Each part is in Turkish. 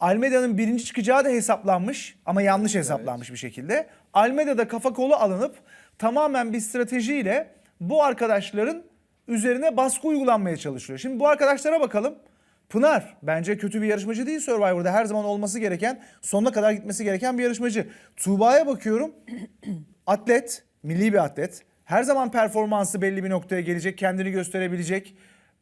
Almeda'nın birinci çıkacağı da hesaplanmış ama yanlış hesaplanmış bir şekilde. Almeda'da kafa kolu alınıp tamamen bir stratejiyle bu arkadaşların üzerine baskı uygulanmaya çalışıyor. Şimdi bu arkadaşlara bakalım. Pınar bence kötü bir yarışmacı değil Survivor'da. Her zaman olması gereken, sonuna kadar gitmesi gereken bir yarışmacı. Tuğba'ya bakıyorum. atlet, milli bir atlet. Her zaman performansı belli bir noktaya gelecek, kendini gösterebilecek.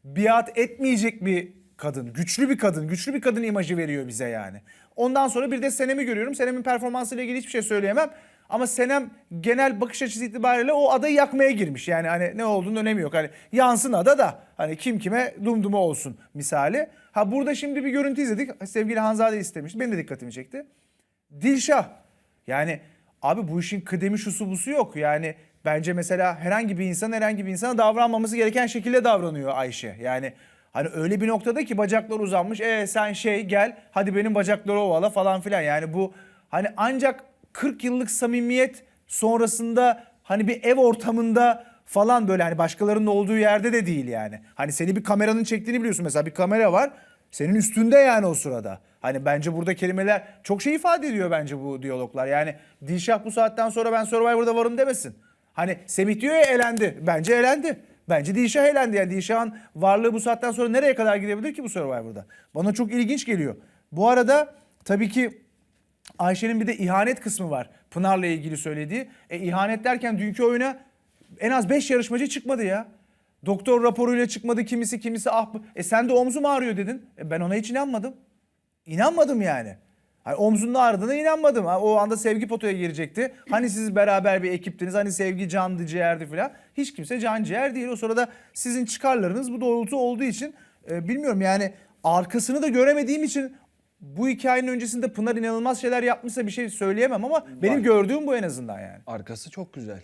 Biat etmeyecek bir kadın. Güçlü bir kadın, güçlü bir kadın imajı veriyor bize yani. Ondan sonra bir de Senem'i görüyorum. Senem'in performansıyla ilgili hiçbir şey söyleyemem. Ama Senem genel bakış açısı itibariyle o adayı yakmaya girmiş. Yani hani ne olduğunu önemi yok. Hani yansın ada da hani kim kime dumduma olsun misali. Ha burada şimdi bir görüntü izledik. Sevgili Hanzade istemiş. Benim de dikkatimi çekti. Dilşah. Yani abi bu işin kıdemi şusu busu yok. Yani bence mesela herhangi bir insan herhangi bir insana davranmaması gereken şekilde davranıyor Ayşe. Yani hani öyle bir noktada ki bacaklar uzanmış. E sen şey gel hadi benim bacakları ovala falan filan. Yani bu hani ancak 40 yıllık samimiyet sonrasında hani bir ev ortamında falan böyle hani başkalarının olduğu yerde de değil yani. Hani seni bir kameranın çektiğini biliyorsun mesela bir kamera var. Senin üstünde yani o sırada. Hani bence burada kelimeler çok şey ifade ediyor bence bu diyaloglar. Yani Dilşah bu saatten sonra ben Survivor'da varım demesin. Hani Semih diyor ya elendi. Bence elendi. Bence Dilşah elendi. Yani Dilşah'ın varlığı bu saatten sonra nereye kadar gidebilir ki bu Survivor'da? Bana çok ilginç geliyor. Bu arada tabii ki Ayşe'nin bir de ihanet kısmı var. Pınar'la ilgili söylediği. E ihanet derken dünkü oyuna en az 5 yarışmacı çıkmadı ya. Doktor raporuyla çıkmadı kimisi kimisi ah e sen de omzum ağrıyor dedin. E ben ona hiç inanmadım. İnanmadım yani. Hani omzunun ağrıdığına inanmadım. Ha, O anda sevgi potaya girecekti. Hani siz beraber bir ekiptiniz. Hani sevgi candı ciğerdi falan. Hiç kimse can ciğer değil. O sırada sizin çıkarlarınız bu doğrultu olduğu için e, bilmiyorum yani arkasını da göremediğim için bu hikayenin öncesinde Pınar inanılmaz şeyler yapmışsa bir şey söyleyemem ama benim gördüğüm bu en azından yani. Arkası çok güzel.